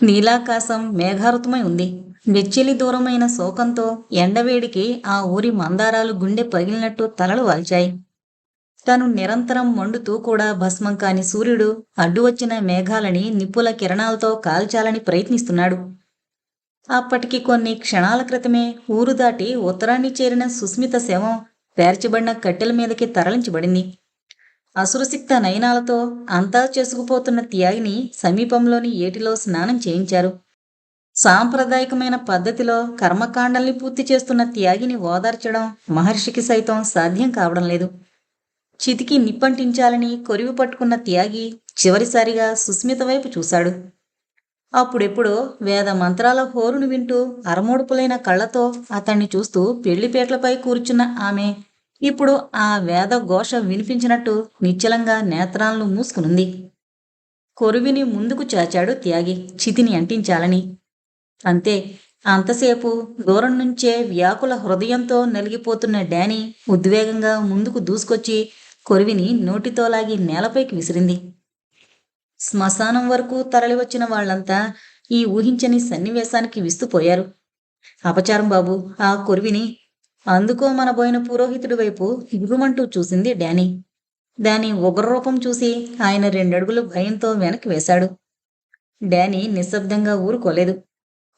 నీలాకాశం మేఘారుతమై ఉంది. వెచ్చెలి దూరమైన శోకంతో ఎండవేడికి ఆ ఊరి మందారాలు గుండె పగిలినట్టు తలలు వాల్చాయి. తను నిరంతరం మండుతూ కూడా భస్మం కాని సూర్యుడు అడ్డు వచ్చిన మేఘాలని నిప్పుల కిరణాలతో కాల్చాలని ప్రయత్నిస్తున్నాడు. అప్పటికి కొన్ని క్షణాల క్రితమే ఊరు దాటి ఉత్తరాన్ని చేరిన సుస్మిత శవం పేర్చబడిన కట్టెల మీదకి తరలించబడింది. అసురసిక్త నయనాలతో అంతా చేసుకుపోతున్న త్యాగిని సమీపంలోని ఏటిలో స్నానం చేయించారు. సాంప్రదాయకమైన పద్ధతిలో కర్మకాండల్ని పూర్తి చేస్తున్న త్యాగిని ఓదార్చడం మహర్షికి సైతం సాధ్యం కావడం లేదు. చితికి నిప్పంటించాలని కొరివి పట్టుకున్న త్యాగి చివరిసారిగా సుస్మిత వైపు చూశాడు. అప్పుడెప్పుడో వేద మంత్రాల హోరును వింటూ అరమోడుపులైన కళ్ళతో అతన్ని చూస్తూ పెళ్ళిపేట్లపై కూర్చున్న ఆమె ఇప్పుడు ఆ వేద ఘోష వినిపించినట్టు నిశ్చలంగా నేత్రాలను మూసుకునుంది. కొరువిని ముందుకు చాచాడు త్యాగి. చితిని అంటించాలని. అంతే. అంతసేపు దూరం నుంచే వ్యాకుల హృదయంతో నలిగిపోతున్న డానీ ఉద్వేగంగా ముందుకు దూసుకొచ్చి కొరివిని నోటితో లాగి నేలపైకి విసిరింది. శ్మశానం వరకు తరలివచ్చిన వాళ్ళంతా ఈ ఊహించని సన్నివేశానికి విస్తుపోయారు. అపచారం బాబు. ఆ కొరివిని అందుకో మనబోయిన పురోహితుడి వైపు ఇరుమంటూ చూసింది డానీ. దాని ఉగ్రరూపం చూసి ఆయన రెండడుగులు భయంతో వెనక్కి వేశాడు. డానీ నిశ్శబ్దంగా ఊరుకోలేదు.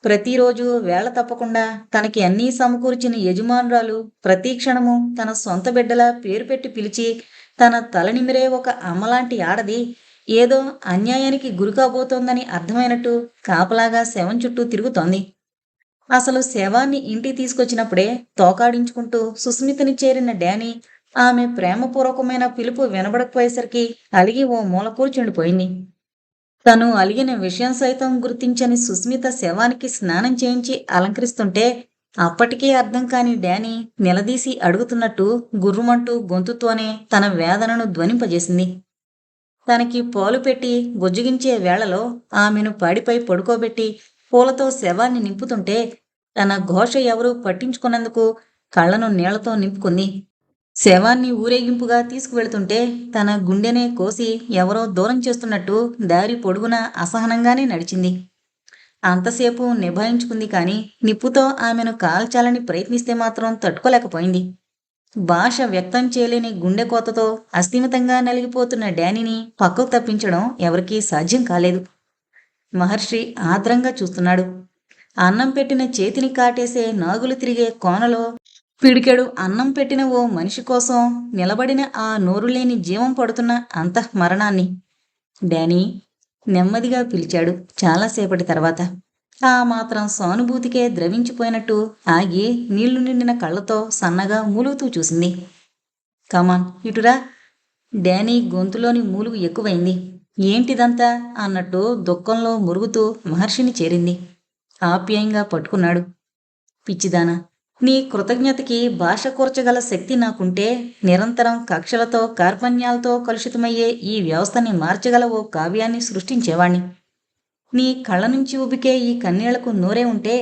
ప్రతిరోజు వేళ తప్పకుండా తనకి అన్నీ సమకూర్చిన యజమానురాలు ప్రతి క్షణము తన సొంత బిడ్డలా పేరు పెట్టి పిలిచి తన తలనిమిరే ఒక అమ్మలాంటి ఆడది ఏదో అన్యాయానికి గురికాబోతోందని అర్థమైనట్టు కాపలాగా శవం చుట్టూ తిరుగుతోంది. అసలు శవాన్ని ఇంటికి తీసుకొచ్చినప్పుడే తోకాడించుకుంటూ సుస్మితని చేరిన డానీ ఆమె ప్రేమపూర్వకమైన పిలుపు వినబడకపోయేసరికి అలిగి ఓ మూల కూర్చుండిపోయింది. తను అలిగిన విషయం సైతం గుర్తించని సుస్మిత శవానికి స్నానం చేయించి అలంకరిస్తుంటే అప్పటికే అర్థం కాని డానీ నిలదీసి అడుగుతున్నట్టు గుర్రుమంటూ గొంతుతోనే తన వేదనను ధ్వనింపజేసింది. తనకి పాలు పెట్టి గుజ్జుగించే వేళలో ఆమెను పాడిపై పడుకోబెట్టి పూలతో శవాన్ని నింపుతుంటే తన ఘోష ఎవరూ పట్టించుకున్నందుకు కళ్ళను నీళ్ళతో నింపుకుంది. శవాన్ని ఊరేగింపుగా తీసుకువెళ్తుంటే తన గుండెనే కోసి ఎవరో దూరం చేస్తున్నట్టు దారి పొడుగున అసహనంగానే నడిచింది. అంతసేపు నిభాయించుకుంది కానీ నిప్పుతో ఆమెను కాల్చాలని ప్రయత్నిస్తే మాత్రం తట్టుకోలేకపోయింది. భాష వ్యక్తం చేయలేని గుండె కోతతో అస్థిమితంగా నలిగిపోతున్న డానీని పక్కకు తప్పించడం ఎవరికీ సాధ్యం కాలేదు. మహర్షి ఆద్రంగా చూస్తున్నాడు. అన్నం పెట్టిన చేతిని కాటేసే నాగులు తిరిగే కోనలో పిడికెడు అన్నం పెట్టిన ఓ మనిషి కోసం నిలబడిన ఆ నోరులేని జీవం పడుతున్న అంతఃమరణాన్ని డానీ నెమ్మదిగా పిలిచాడు చాలాసేపటి తర్వాత. ఆ మాత్రం సానుభూతికే ద్రవించిపోయినట్టు ఆగి నీళ్ళు నిండిన కళ్ళతో సన్నగా మూలుగుతూ చూసింది. కమాన్ ఇటురా. డానీ గొంతులోని మూలుగు ఎక్కువైంది. ఏంటిదంతా అన్నట్టు దుఃఖంలో మురుగుతూ మహర్షిని చేరింది. ఆప్యాయంగా పట్టుకున్నాడు. పిచ్చిదానా నీ కృతజ్ఞతకి భాష కూర్చగల శక్తి నాకుంటే నిరంతరం కక్షలతో కార్పణ్యాలతో కలుషితమయ్యే ఈ వ్యవస్థని మార్చగల ఓ కావ్యాన్ని సృష్టించేవాణ్ణి. నీ కళ్ళ నుంచి ఉబికే ఈ కన్నీళ్ళకు నోరే ఉంటే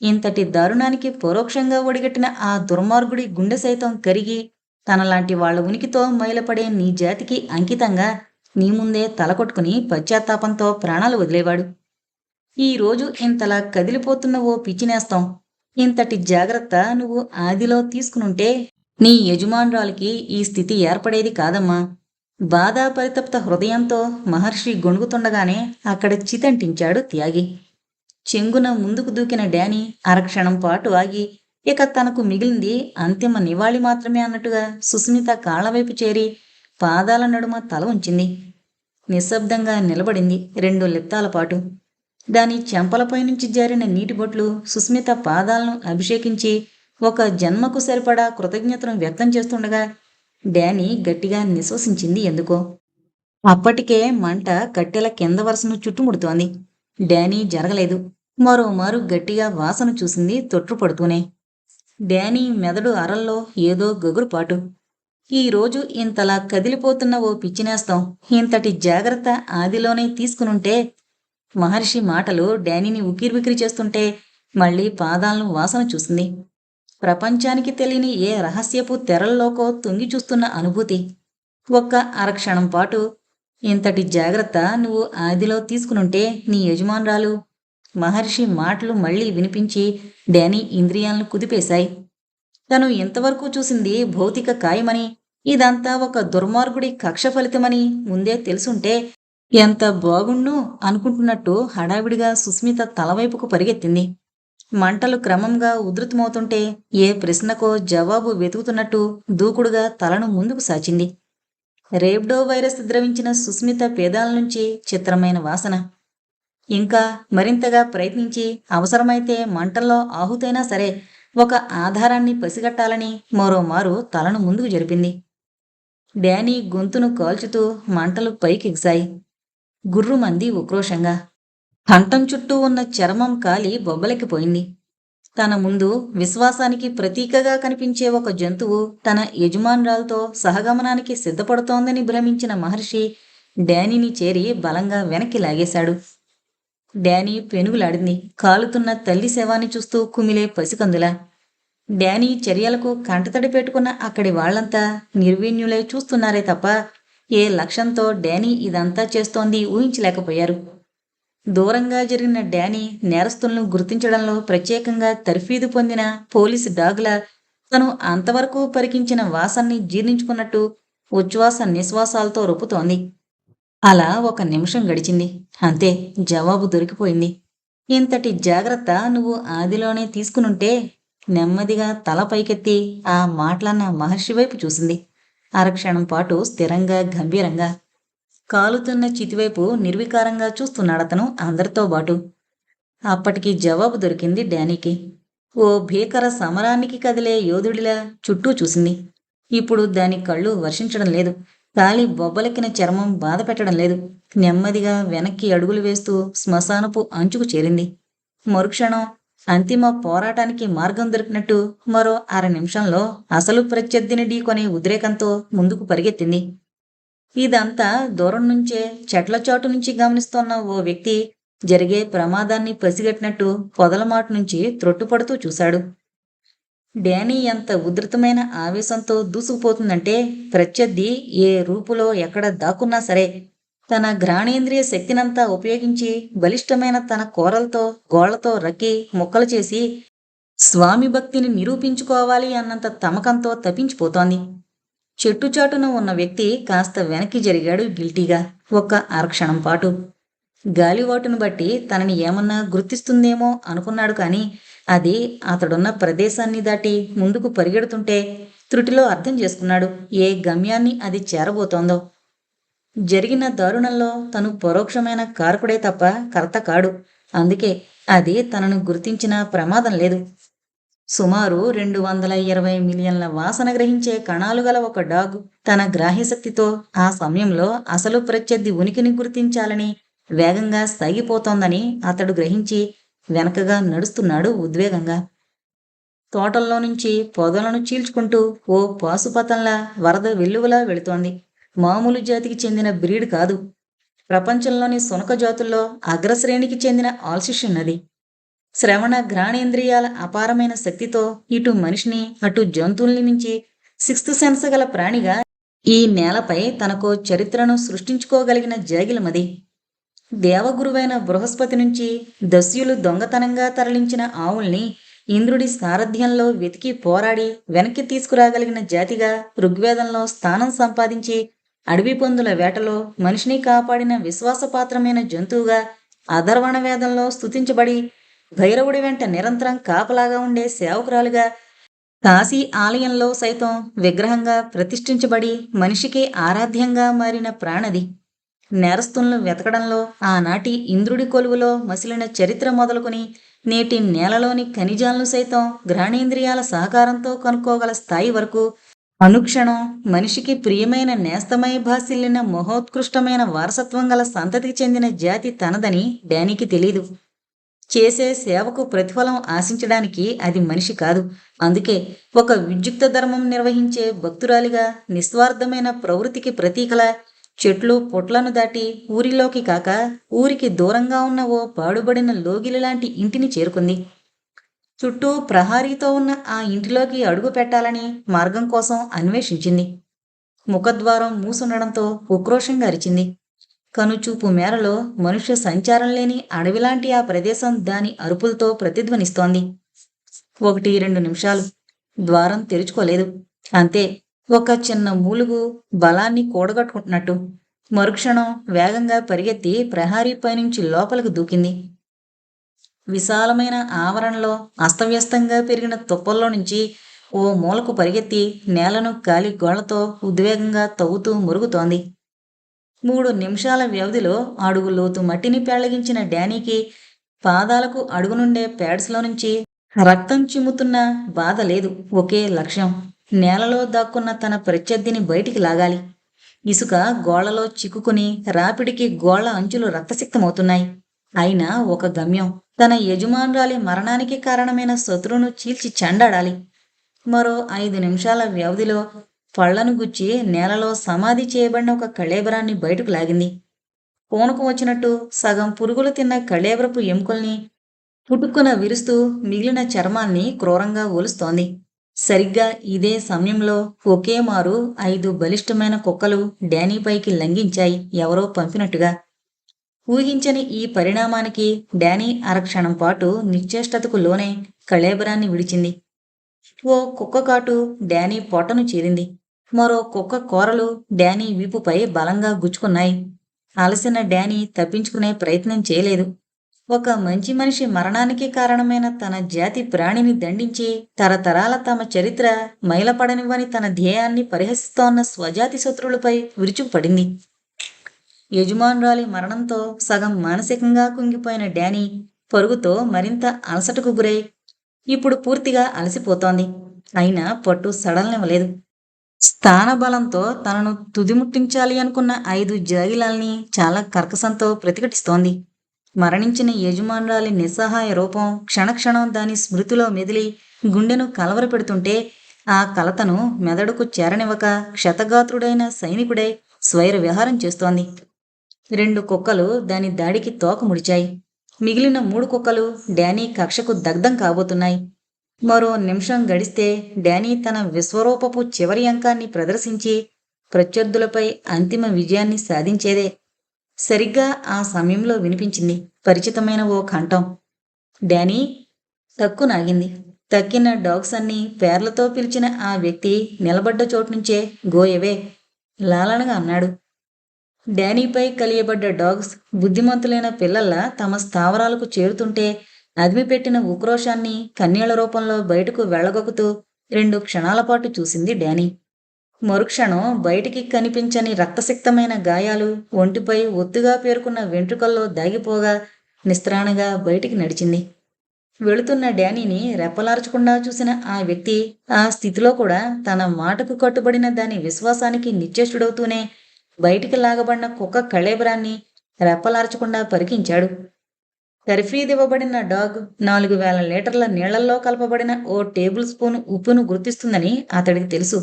ఇంతటి దారుణానికి పరోక్షంగా ఒడిగట్టిన ఆ దుర్మార్గుడి గుండె సైతం కరిగి తనలాంటి వాళ్ళ ఉనికితో మైలపడే నీ జాతికి అంకితంగా నీ ముందే తలకొట్టుకుని పశ్చాత్తాపంతో ప్రాణాలు వదిలేవాడు. ఈరోజు ఇంతలా కదిలిపోతున్న ఓ పిచ్చినేస్తాం ఇంతటి జాగ్రత్త నువ్వు ఆదిలో తీసుకునుంటే నీ యజమానురాలికి ఈ స్థితి ఏర్పడేది కాదమ్మా. బాధా పరితప్త హృదయంతో మహర్షి గొణుగుతుండగానే అక్కడ చితంటించాడు త్యాగి. చెంగున ముందుకు దూకిన డానీ అరక్షణం పాటు ఆగి ఇక తనకు మిగిలింది అంతిమ నివాళి మాత్రమే అన్నట్టుగా సుస్మిత కాళ్ళవైపు చేరి పాదాల నడుమ తల ఉంచింది. నిశ్శబ్దంగా నిలబడింది రెండు లిప్తాల పాటు. దాని చెంపలపై నుంచి జారిన నీటి బొట్లు సుస్మిత పాదాలను అభిషేకించి ఒక జన్మకు సరిపడా కృతజ్ఞతను వ్యక్తం చేస్తుండగా డానీ గట్టిగా నిశ్వసించింది ఎందుకో. అప్పటికే మంట కట్టెల కింద వరుసను చుట్టుముడుతోంది. డానీ జరగలేదు. మరోమారు గట్టిగా వాసన చూసింది తొట్టుపడుతూనే డానీ మెదడు అరల్లో ఏదో గగురుపాటు. ఈ రోజు ఇంతలా కదిలిపోతున్న ఓ పిచ్చినేస్తాం ఇంతటి జాగ్రత్త ఆదిలోనే తీసుకునుంటే మహర్షి మాటలు డానీని ఉకిరిబికిరి చేస్తుంటే మళ్ళీ పాదాలను వాసన చూసింది. ప్రపంచానికి తెలియని ఏ రహస్యపు తెరల్లోకో తొంగి చూస్తున్న అనుభూతి. ఒక్క అరక్షణం పాటు ఇంతటి జాగ్రత్త నువ్వు ఆదిలో తీసుకునుంటే నీ యజమానురాలు మహర్షి మాటలు మళ్ళీ వినిపించి డానీ ఇంద్రియాలను కుదిపేశాయి. తను ఇంతవరకు చూసింది భౌతిక కాయమని ఇదంతా ఒక దుర్మార్గుడి కక్ష ఫలితమని ముందే తెలుసుంటే ఎంత బాగుండు అనుకుంటున్నట్టు హడావిడిగా సుస్మిత తలవైపుకు పరిగెత్తింది. మంటలు క్రమంగా ఉధృతమవుతుంటే ఏ ప్రశ్నకో జవాబు వెతుకుతున్నట్టు దూకుడుగా తలను ముందుకు సాచింది. రేబ్డో వైరస్ ద్రవించిన సుస్మిత పేదాల నుంచి చిత్రమైన వాసన. ఇంకా మరింతగా ప్రయత్నించి అవసరమైతే మంటల్లో ఆహుతైనా సరే ఒక ఆధారాన్ని పసిగట్టాలని మరోమారు తలను ముందుకు జరిపింది. డానీ గొంతును కాల్చుతూ మంటలు పైకెగిశాయి. గుర్రుమంది ఉక్రోషంగా. కంఠం చుట్టూ ఉన్న చర్మం కాలి బొబ్బలెక్కిపోయింది తన ముందు విశ్వాసానికి ప్రతీకగా కనిపించే ఒక జంతువు తన యజమానురాలతో సహగమనానికి సిద్ధపడుతోందని భ్రమించిన మహర్షి డానీని చేరి బలంగా వెనక్కి లాగేశాడు. డానీ పెనుగులాడింది. కాలుతున్న తల్లి శవాన్ని చూస్తూ కుమిలే పసికందులా. డానీ చర్యలకు కంటతడి పెట్టుకున్న అక్కడి వాళ్ళంతా నిర్వీణ్యులై చూస్తున్నారే తప్ప ఏ లక్ష్యంతో డానీ ఇదంతా చేస్తోంది ఊహించలేకపోయారు. దూరంగా జరిగిన డానీ నేరస్తులను గుర్తించడంలో ప్రత్యేకంగా తర్ఫీదు పొందిన పోలీసు డాగుల తను అంతవరకు పరికించిన వాసాన్ని జీర్ణించుకున్నట్టు ఉచ్ఛ్వాస నిశ్వాసాలతో రొప్పుతోంది. అలా ఒక నిమిషం గడిచింది. అంతే జవాబు దొరికిపోయింది. ఇంతటి జాగ్రత్త నువ్వు ఆదిలోనే తీసుకునుంటే నెమ్మదిగా తల పైకెత్తి ఆ మాటలన్న మహర్షి వైపు చూసింది. అరక్షణం పాటు స్థిరంగా గంభీరంగా కాలుతున్న చితివైపు నిర్వికారంగా చూస్తున్నాడతను అందరితో పాటు అప్పటికి జవాబు దొరికింది డానీకి ఓ భీకర సమరానికి కదిలే యోధుడిలా చుట్టూ చూసింది. ఇప్పుడు దాని కళ్ళు వర్షించడం లేదు. గాలి బొబ్బలెక్కిన చర్మం బాధ పెట్టడం లేదు. నెమ్మదిగా వెనక్కి అడుగులు వేస్తూ శ్మశానపు అంచుకు చేరింది. మరుక్షణం అంతిమ పోరాటానికి మార్గం దొరికినట్టు మరో అర నిమిషంలో అసలు ప్రత్యర్థిని ఢీకొనే ఉద్రేకంతో ముందుకు పరిగెత్తింది. ఇదంతా దూరం నుంచే చెట్ల చాటు నుంచి గమనిస్తోన్న ఓ వ్యక్తి జరిగే ప్రమాదాన్ని పసిగట్టినట్టు పొదలమాటు నుంచి త్రొట్టుపడుతూ చూశాడు. డానీ ఎంత ఉధృతమైన ఆవేశంతో దూసుకుపోతుందంటే ప్రత్యర్థి ఏ రూపులో ఎక్కడ దాక్కున్నా సరే తన ఘ్రాణేంద్రియ శక్తినంతా ఉపయోగించి బలిష్టమైన తన కోరలతో గోళ్ళతో రక్కి ముక్కలు చేసి స్వామి భక్తిని నిరూపించుకోవాలి అన్నంత తమకంతో తప్పించిపోతోంది చెట్టుచాటున ఉన్న వ్యక్తి కాస్త వెనక్కి జరిగాడు గిల్టీగా. ఒక్క అరక్షణం పాటు. గాలివాటును బట్టి తనని ఏమన్నా గుర్తిస్తుందేమో అనుకున్నాడు కానీ అది అతడున్న ప్రదేశాన్ని దాటి ముందుకు పరిగెడుతుంటే త్రుటిలో అర్థం చేసుకున్నాడు. ఏ గమ్యాన్ని అది చేరబోతోందో. జరిగిన దారుణంలో తను పరోక్షమైన కారకుడే తప్ప కర్త కాడు. అందుకే అది తనను గుర్తించిన ప్రమాదం లేదు. సుమారు రెండు వందల ఇరవై మిలియన్ల వాసన గ్రహించే కణాలు గల ఒక డాగ్ తన గ్రాహ్యశక్తితో ఆ సమయంలో అసలు ప్రత్యర్థి ఉనికిని గుర్తించాలని వేగంగా సాగిపోతోందని అతడు గ్రహించి వెనకగా నడుస్తున్నాడు ఉద్వేగంగా. తోటల్లో నుంచి పొదలను చీల్చుకుంటూ ఓ పాసుపతంలా వరద వెల్లువలా వెళుతోంది. మామూలు జాతికి చెందిన బ్రీడ్ కాదు. ప్రపంచంలోని సునక జాతుల్లో అగ్రశ్రేణికి చెందిన ఆల్సిషన్ అది శ్రవణ ఘ్రాణేంద్రియాల అపారమైన శక్తితో ఇటు మనిషిని అటు జంతువుల్ని నుంచి సిక్స్త్ సెన్స్ గల ప్రాణిగా ఈ నేలపై తనకు చరిత్రను సృష్టించుకోగలిగిన జాగిలమది దేవగురువైన బృహస్పతి నుంచి దస్యులు దొంగతనంగా తరలించిన ఆవుల్ని ఇంద్రుడి సారథ్యంలో వెతికి పోరాడి వెనక్కి తీసుకురాగలిగిన జాతిగా ఋగ్వేదంలో స్థానం సంపాదించి అడవి పందుల వేటలో మనిషిని కాపాడిన విశ్వాసపాత్రమైన జంతువుగా అధర్వణ వేదంలో స్థుతించబడి భైరవుడి వెంట నిరంతరం కాపలాగా ఉండే సేవకురాలుగా కాశీ ఆలయంలో సైతం విగ్రహంగా ప్రతిష్ఠించబడి మనిషికి ఆరాధ్యంగా మారిన ప్రాణది. నేరస్తులను వెతకడంలో ఆనాటి ఇంద్రుడి కొలువులో మసిలిన చరిత్ర మొదలుకొని నేటి నేలలోని ఖనిజాలను సైతం గ్రహణేంద్రియాల సహకారంతో కనుక్కోగల స్థాయి వరకు అనుక్షణం మనిషికి ప్రియమైన నేస్తమయ భాసిల్లిన మహోత్కృష్టమైన వారసత్వం గల సంతతికి చెందిన జాతి తనదని డానీకి తెలీదు. చేసే సేవకు ప్రతిఫలం ఆశించడానికి అది మనిషి కాదు. అందుకే ఒక విద్యుక్త ధర్మం నిర్వహించే భక్తురాలిగా నిస్వార్థమైన ప్రవృత్తికి ప్రతీకల చెట్లు పొట్లను దాటి ఊరిలోకి కాక ఊరికి దూరంగా ఉన్న ఓ పాడుబడిన లోగిలి లాంటి ఇంటిని చేరుకుంది. చుట్టూ ప్రహారీతో ఉన్న ఆ ఇంటిలోకి అడుగు పెట్టాలని మార్గం కోసం అన్వేషించింది. ముఖద్వారం మూసుండడంతో ఉక్రోషంగా అరిచింది కనుచూపు మేరలో మనుష్య సంచారం లేని అడవిలాంటి ఆ ప్రదేశం దాని అరుపులతో ప్రతిధ్వనిస్తోంది. ఒకటి రెండు నిమిషాలు. ద్వారం తెరుచుకోలేదు. అంతే. ఒక చిన్న మూలుగు బలాన్ని కూడగట్టుకుంటున్నట్టు. మరుక్షణం వేగంగా పరిగెత్తి ప్రహారీ పైనుంచి లోపలికి దూకింది. విశాలమైన ఆవరణలో అస్తవ్యస్తంగా పెరిగిన తుప్పల్లో నుంచి ఓ మూలకు పరిగెత్తి నేలను గాలి గోళ్ళతో ఉద్వేగంగా తవ్వుతూ మురుగుతోంది. మూడు నిమిషాల వ్యవధిలో అడుగు లోతు మట్టిని పెళ్ళగించిన డానీకి పాదాలకు అడుగు నుండే ప్యాడ్స్లో నుంచి రక్తం చిమ్ముతున్న బాధ లేదు ఒకే లక్ష్యం. నేలలో దాక్కున్న తన ప్రత్యర్థిని బయటికి లాగాలి. ఇసుక గోళ్ళలో చిక్కుకుని రాపిడికి గోళ్ళ అంచులు రక్తసిక్తమవుతున్నాయి. అయినా ఒక గమ్యం. తన యజమానురాలి మరణానికి కారణమైన శత్రువును చీల్చి చెండాడాలి. మరో ఐదు నిమిషాల వ్యవధిలో పళ్ళను గుచ్చి నేలలో సమాధి చేయబడిన ఒక కళేబరాన్ని బయటకు లాగింది. కోనకు వచ్చినట్టు సగం పురుగులు తిన్న కళేబరపు ఎముకల్ని పుట్టుకున విరుస్తూ మిగిలిన చర్మాన్ని క్రూరంగా ఒలుస్తోంది. సరిగ్గా ఇదే సమయంలో ఒకే మారు ఐదు బలిష్టమైన కుక్కలు డానీపైకి లంఘించాయి. ఎవరో పంపినట్టుగా ఊహించని ఈ పరిణామానికి డానీ అరక్షణం పాటు నిశ్చేష్టతకు లోనే కళేబరాన్ని విడిచింది. ఓ కుక్క కాటు డానీ పొట్టను చీరింది. మరో కుక్క కూరలు డానీ వీపుపై బలంగా గుచ్చుకున్నాయి. అలసిన డానీ తప్పించుకునే ప్రయత్నం చేయలేదు. ఒక మంచి మనిషి మరణానికి కారణమైన తన జాతి ప్రాణిని దండించి తరతరాల తమ చరిత్ర మైలపడనివ్వని తన ధ్యేయాన్ని పరిహసిస్తోన్న స్వజాతి శత్రువులపై విరుచుకుపడింది. యజమానురాలి మరణంతో సగం మానసికంగా కుంగిపోయిన డానీ పరుగుతో మరింత అలసటకు గురై ఇప్పుడు పూర్తిగా అలసిపోతోంది. అయినా పట్టు సడలనివ్వలేదు. స్థానబలంతో తనను తుదిముట్టించాలి అనుకున్న ఐదు జాగిలాల్ని చాలా కర్కసంతో ప్రతిఘటిస్తోంది. మరణించిన యజమానురాలి నిస్సహాయ రూపం క్షణక్షణం దాని స్మృతిలో మెదిలి గుండెను కలవరపెడుతుంటే ఆ కలతను మెదడుకు చేరనివ్వక క్షతగాత్రుడైన సైనికుడై స్వైర విహారం చేస్తోంది. రెండు కుక్కలు దాని దాడికి తోక ముడిచాయి. మిగిలిన మూడు కుక్కలు డానీ కక్షకు దగ్ధం కాబోతున్నాయి. మరో నిమిషం గడిస్తే డానీ తన విశ్వరూపపు చివరి అంకాన్ని ప్రదర్శించి ప్రత్యర్థులపై అంతిమ విజయాన్ని సాధించేదే. సరిగ్గా ఆ సమయంలో వినిపించింది పరిచితమైన ఓ కంఠం. డానీ తక్కు నాగింది. తక్కిన డాగ్స్ అన్ని పేర్లతో పిలిచిన ఆ వ్యక్తి నిలబడ్డ చోటు నుంచే గోయవే. లాలనగా అన్నాడు. డానీపై కలియబడ్డ డాగ్స్ బుద్ధిమంతులైన పిల్లల్లా తమ స్థావరాలకు చేరుతుంటే అదిమిపెట్టిన ఉక్రోషాన్ని కన్నీళ్ళ రూపంలో బయటకు వెళ్ళగొక్కుతూ రెండు క్షణాల పాటు చూసింది డానీ. మరుక్షణం బయటికి కనిపించని రక్తసిక్తమైన గాయాలు ఒంటిపై ఒత్తుగా పేరుకున్న వెంట్రుకల్లో దాగిపోగా నిస్త్రాణగా బయటికి నడిచింది. వెళుతున్న డానీని రెప్పలార్చకుండా చూసిన ఆ వ్యక్తి ఆ స్థితిలో కూడా తన మాటకు కట్టుబడిన దాని విశ్వాసానికి నిశ్చేష్టుడవుతూనే బయటికి లాగబడిన కుక్క కళేబరాన్ని రెప్పలార్చకుండా పరికించాడు. తర్ఫీదివ్వబడిన డాగ్ నాలుగు వేల లీటర్ల నీళ్ళలో కలపబడిన ఓ టేబుల్ స్పూన్ ఉప్పును గుర్తిస్తుందని అతడికి తెలుసు.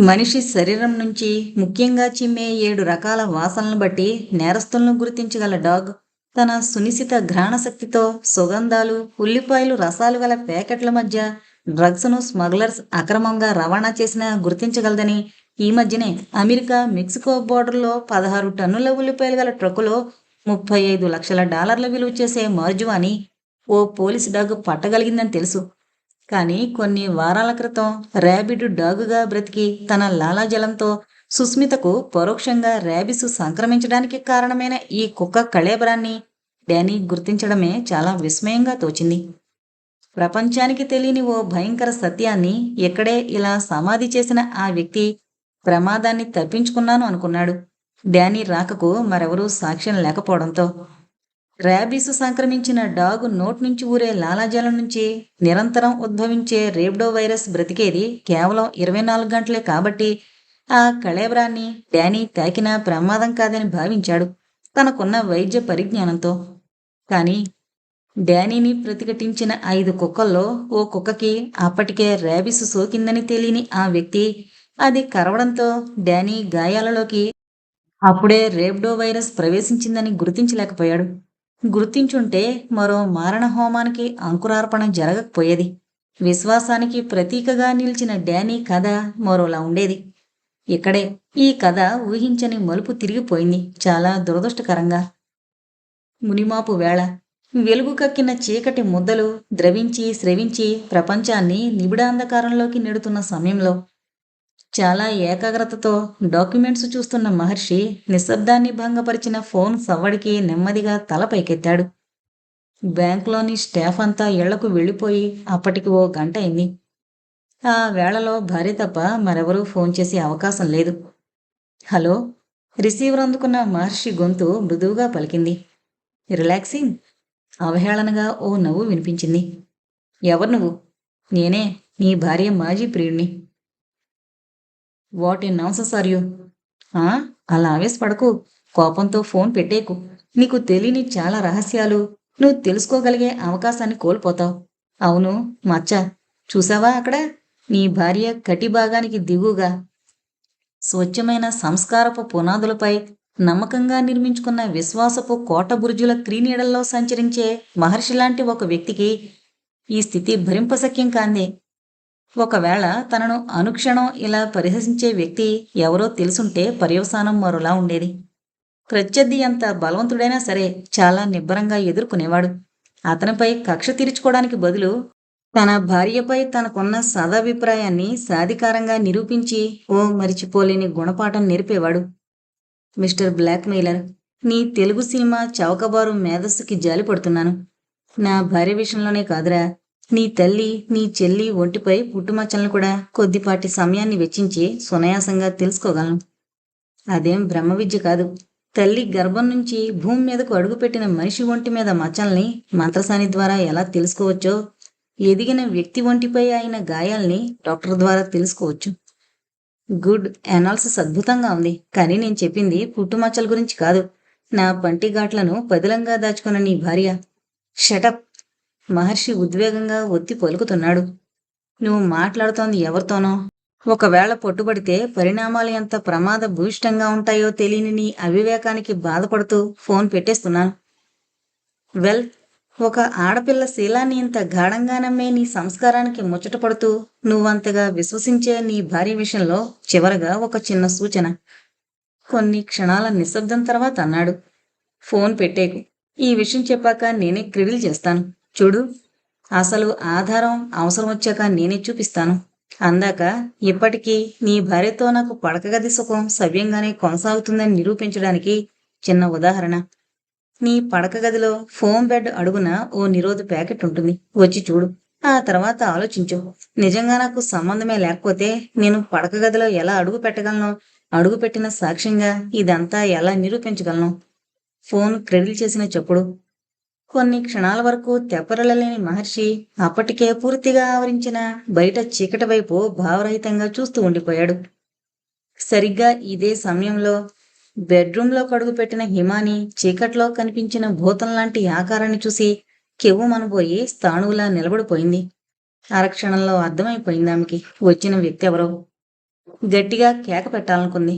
మనిషి శరీరం నుంచి ముఖ్యంగా చిమ్మే ఏడు రకాల వాసనలను బట్టి నేరస్తులను గుర్తించగల డాగ్ తన సునిశిత ఘ్రాణ శక్తితో సుగంధాలు ఉల్లిపాయలు రసాలు గల ప్యాకెట్ల మధ్య డ్రగ్స్ను స్మగ్లర్స్ అక్రమంగా రవాణా చేసినా గుర్తించగలదని ఈ మధ్యనే అమెరికా మెక్సికో బోర్డర్లో పదహారు టన్నుల ఉల్లిపాయలు గల ట్రక్కులో ముప్పై ఐదు లక్షల డాలర్ల విలువ చేసే మార్జువాని ఓ పోలీస్ డాగ్ పట్టగలిగిందని తెలుసు. కానీ కొన్ని వారాల క్రితం ర్యాబిడ్ డాగుగా బ్రతికి తన లాలాజలంతో సుస్మితకు పరోక్షంగా ర్యాబిస్ సంక్రమించడానికి కారణమైన ఈ కుక్క కళేబరాన్ని డానీ గుర్తించడమే చాలా విస్మయంగా తోచింది. ప్రపంచానికి తెలియని ఓ భయంకర సత్యాన్ని ఎక్కడే ఇలా సమాధి చేసిన ఆ వ్యక్తి ప్రమాదాన్ని తప్పించుకున్నాను అనుకున్నాడు. డానీ రాకకు మరెవరూ సాక్ష్యం లేకపోవడంతో. ర్యాబీస్ సంక్రమించిన డాగు నోట్ నుంచి ఊరే లాలాజలం నుంచి నిరంతరం ఉద్భవించే రేబ్డో వైరస్ బ్రతికేది కేవలం ఇరవై నాలుగు గంటలే కాబట్టి ఆ కళేబ్రాన్ని డానీ తాకినా ప్రమాదం కాదని భావించాడు తనకున్న వైద్య పరిజ్ఞానంతో. కానీ డానీని ప్రతిఘటించిన ఐదు కుక్కల్లో ఓ కుక్కకి అప్పటికే ర్యాబిస్ సోకిందని తెలియని ఆ వ్యక్తి అది కరవడంతో డానీ గాయాలలోకి అప్పుడే రేబ్డో వైరస్ ప్రవేశించిందని గుర్తించలేకపోయాడు. గుర్తించుంటే మరో మారణ హోమానికి అంకురార్పణ జరగకపోయేది. విశ్వాసానికి ప్రతీకగా నిలిచిన డానీ కథ మరోలా ఉండేది. ఇక్కడే ఈ కథ ఊహించని మలుపు తిరిగిపోయింది చాలా దురదృష్టకరంగా. మునిమాపు వేళ వెలుగు కక్కిన చీకటి ముద్దలు ద్రవించి స్రవించి ప్రపంచాన్ని నిబిడాంధకారంలోకి నెడుతున్న సమయంలో చాలా ఏకాగ్రతతో డాక్యుమెంట్స్ చూస్తున్న మహర్షి నిశ్శబ్దాన్ని భంగపరిచిన ఫోన్ సవ్వడికి నెమ్మదిగా తల పైకెత్తాడు బ్యాంకులోని స్టాఫ్ అంతా ఇళ్ళకు వెళ్ళిపోయి అప్పటికి ఓ గంట అయింది. ఆ వేళలో భార్య తప్ప మరెవరూ ఫోన్ చేసే అవకాశం లేదు. హలో? రిసీవర్ అందుకున్న మహర్షి గొంతు మృదువుగా పలికింది. రిలాక్సింగ్? అవహేళనగా ఓ నవ్వు వినిపించింది. ఎవరు నువ్వు? నేనే నీ భార్య మాజీ ప్రియుడిని వాట్ ఇన్ నౌన్సెస్ ఆర్ యూ అలా ఆవేశపడకు. కోపంతో ఫోన్ పెట్టేకు. నీకు తెలియని చాలా రహస్యాలు. నువ్వు తెలుసుకోగలిగే అవకాశాన్ని కోల్పోతావు. అవును మచ్చ. చూసావా అక్కడ? నీ భార్య కటి భాగానికి దిగుగా స్వచ్ఛమైన సంస్కారపు పునాదులపై నమ్మకంగా నిర్మించుకున్న విశ్వాసపు కోట బురుజుల క్రీనీడల్లో సంచరించే మహర్షి లాంటి ఒక వ్యక్తికి ఈ స్థితి భరింపశక్యం కాందే. ఒకవేళ తనను అనుక్షణం ఇలా పరిహసించే వ్యక్తి ఎవరో తెలుసుంటే పర్యవసానం మరోలా ఉండేది. ప్రత్యర్థి ఎంత బలవంతుడైనా సరే చాలా నిబ్బరంగా ఎదుర్కొనేవాడు. అతనిపై కక్ష తీర్చుకోవడానికి బదులు తన భార్యపై తనకున్న సదాభిప్రాయాన్ని సాధికారంగా నిరూపించి ఓ మరిచిపోలేని గుణపాఠం నేర్పేవాడు. మిస్టర్ బ్లాక్మెయిలర్ నీ తెలుగు సినిమా చౌకబారు మేధస్సుకి జాలి పడుతున్నాను నా భార్య విషయంలోనే కాదురా. నీ తల్లి నీ చెల్లి ఒంటిపై పుట్టుమచ్చలను కూడా కొద్దిపాటి సమయాన్ని వెచ్చించి సునాయాసంగా తెలుసుకోగలను. అదేం బ్రహ్మ విద్య కాదు. తల్లి గర్భం నుంచి భూమి మీదకు అడుగుపెట్టిన మనిషి ఒంటి మీద మచ్చల్ని మంత్రసాని ద్వారా ఎలా తెలుసుకోవచ్చో ఎదిగిన వ్యక్తి ఒంటిపై అయిన గాయాల్ని డాక్టర్ ద్వారా తెలుసుకోవచ్చు. గుడ్ అనాలిసిస్ అద్భుతంగా ఉంది. కానీ నేను చెప్పింది పుట్టుమచ్చల గురించి కాదు. నా పంటి ఘాట్లను పదిలంగా దాచుకున్న నీ భార్య. షటప్! మహర్షి ఉద్వేగంగా ఒత్తి పలుకుతున్నాడు. నువ్వు మాట్లాడుతోంది ఎవరితోనో? ఒకవేళ పట్టుబడితే పరిణామాలు ఎంత ప్రమాద భూయిష్టంగా ఉంటాయో తెలియని నీ అవివేకానికి బాధపడుతూ ఫోన్ పెట్టేస్తున్నాను వెల్ ఒక ఆడపిల్ల శీలాన్ని ఇంత గాఢంగా నమ్మే నీ సంస్కారానికి ముచ్చటపడుతూ నువ్వంతగా విశ్వసించే నీ భార్య విషయంలో చివరగా ఒక చిన్న సూచన. కొన్ని క్షణాల నిశ్శబ్దం తర్వాత అన్నాడు. ఫోన్ పెట్టేకు. ఈ విషయం చెప్పాక నేనే క్రిడిల్ చేస్తాను. చూడు అసలు ఆధారం అవసరం వచ్చాక నేనే చూపిస్తాను. అందాక ఇప్పటికీ నీ భార్యతో నాకు పడక గది సుఖం సవ్యంగానే కొనసాగుతుందని నిరూపించడానికి చిన్న ఉదాహరణ. నీ పడక గదిలో ఫోమ్ బెడ్ అడుగున ఓ నిరోధ ప్యాకెట్ ఉంటుంది. వచ్చి చూడు. ఆ తర్వాత ఆలోచించు. నిజంగా నాకు సంబంధమే లేకపోతే నేను పడక గదిలో ఎలా అడుగు పెట్టగలను? అడుగు పెట్టిన సాక్ష్యంగా ఇదంతా ఎలా నిరూపించగలను? ఫోన్ క్రెడిల్ చేసిన చెప్పుడు. కొన్ని క్షణాల వరకు తెప్పరలలేని మహర్షి అప్పటికే పూర్తిగా ఆవరించిన బయట చీకటి వైపు భావరహితంగా చూస్తూ ఉండిపోయాడు. సరిగ్గా ఇదే సమయంలో బెడ్రూంలో కడుగుపెట్టిన హిమాని చీకట్లో కనిపించిన భూతం లాంటి ఆకారాన్ని చూసి కెవ్వుమనబోయి స్థాణువులా నిలబడిపోయింది. అరక్షణంలో అర్థమైపోయింది ఆమెకి. వచ్చిన వ్యక్తి ఎవరో. గట్టిగా కేక పెట్టాలనుకుంది.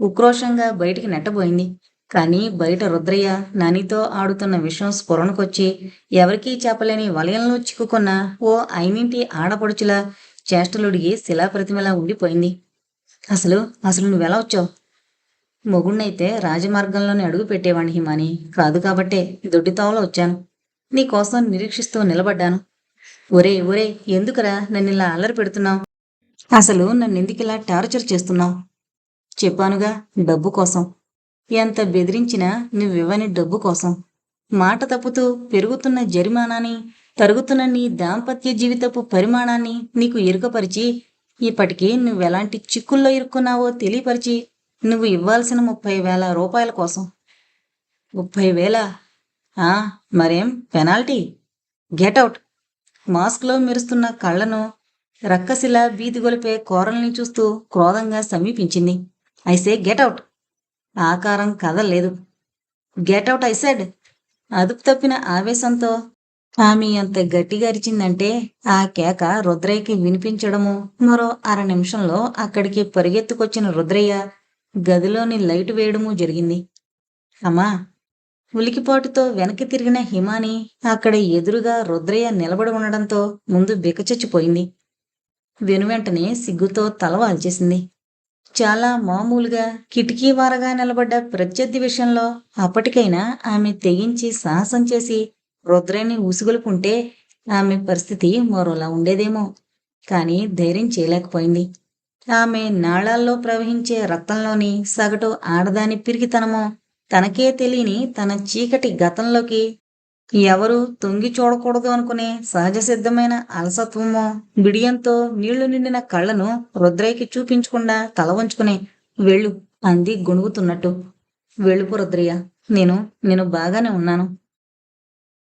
ఉక్రోషంగా బయటికి నెట్టబోయింది. కానీ బయట రుద్రయ్య నానితో ఆడుతున్న విషయం స్ఫురణకొచ్చి ఎవరికీ చెప్పలేని వలయంలో చిక్కుకున్న ఓ ఐనింటి ఆడపడుచుల చేష్టలుడిగి శిలాప్రతిమలా ఉండిపోయింది. అసలు అసలు నువ్వెలా వచ్చావు? మొగుణ్ణైతే రాజమార్గంలోనే అడుగు పెట్టేవాణ్ణి హిమాని. కాదు కాబట్టే దొడ్డితావలో వచ్చాను. నీకోసం నిరీక్షిస్తూ నిలబడ్డాను. ఒరే ఒరే ఎందుకురా నన్ను ఇలా అల్లరి పెడుతున్నావు? అసలు నన్ను ఎందుకు ఇలా టార్చర్ చేస్తున్నావు? చెప్పానుగా డబ్బు కోసం. ఎంత బెదిరించినా నువ్వివ్వని డబ్బు కోసం. మాట తప్పుతూ పెరుగుతున్న జరిమానాని తరుగుతున్న నీ దాంపత్య జీవితపు పరిమాణాన్ని నీకు ఇరుకపరిచి ఇప్పటికీ నువ్వెలాంటి చిక్కుల్లో ఇరుక్కున్నావో తెలియపరిచి నువ్వు ఇవ్వాల్సిన ముప్పై వేల రూపాయల కోసం. ముప్పై వేల? మరేం పెనాల్టీ? గెటౌట్ మాస్క్లో మెరుస్తున్న కళ్ళను రక్కసిలా వీధి గొలిపే కోరల్ని చూస్తూ క్రోధంగా సమీపించింది. ఐసే గెటౌట్ ఆకారం కదలేదు గెట్అవుట్ ఐసెడ్ అదుపు తప్పిన ఆవేశంతో ఆమె అంత గట్టిగా అరిచిందంటే ఆ కేక రుద్రయ్యకి వినిపించడము. మరో అర నిమిషంలో అక్కడికి పరిగెత్తుకొచ్చిన రుద్రయ్య గదిలోని లైట్ వేయడము జరిగింది. అమ్మా! ఉలికిపాటుతో వెనక్కి తిరిగిన హిమాని అక్కడ ఎదురుగా రుద్రయ్య నిలబడి ఉండడంతో ముందు బికచచ్చిపోయింది వెనువెంటనే సిగ్గుతో తల వాల్చేసింది. చాలా మామూలుగా కిటికీ వారగా నిలబడ్డ ప్రత్యర్థి విషయంలో అప్పటికైనా ఆమె తెగించి సాహసం చేసి రుద్రాన్ని ఉసుగులుకుంటే ఆమె పరిస్థితి మరోలా ఉండేదేమో. కానీ ధైర్యం చేయలేకపోయింది. ఆమె నాళాల్లో ప్రవహించే రక్తంలోని సగటు ఆడదాని పిరికితనమో తనకే తెలియని తన చీకటి గతంలోకి ఎవరు తొంగి చూడకూడదు అనుకునే సహజ సిద్ధమైన అలసత్వమో బిడియంతో నీళ్ళు నిండిన కళ్ళను రుద్రయ్యకి చూపించకుండా తల వంచుకుని వెళ్ళు అంది గొణుగుతున్నట్టు. వెళ్ళిపో రుద్రయ్య నేను నేను బాగానే ఉన్నాను.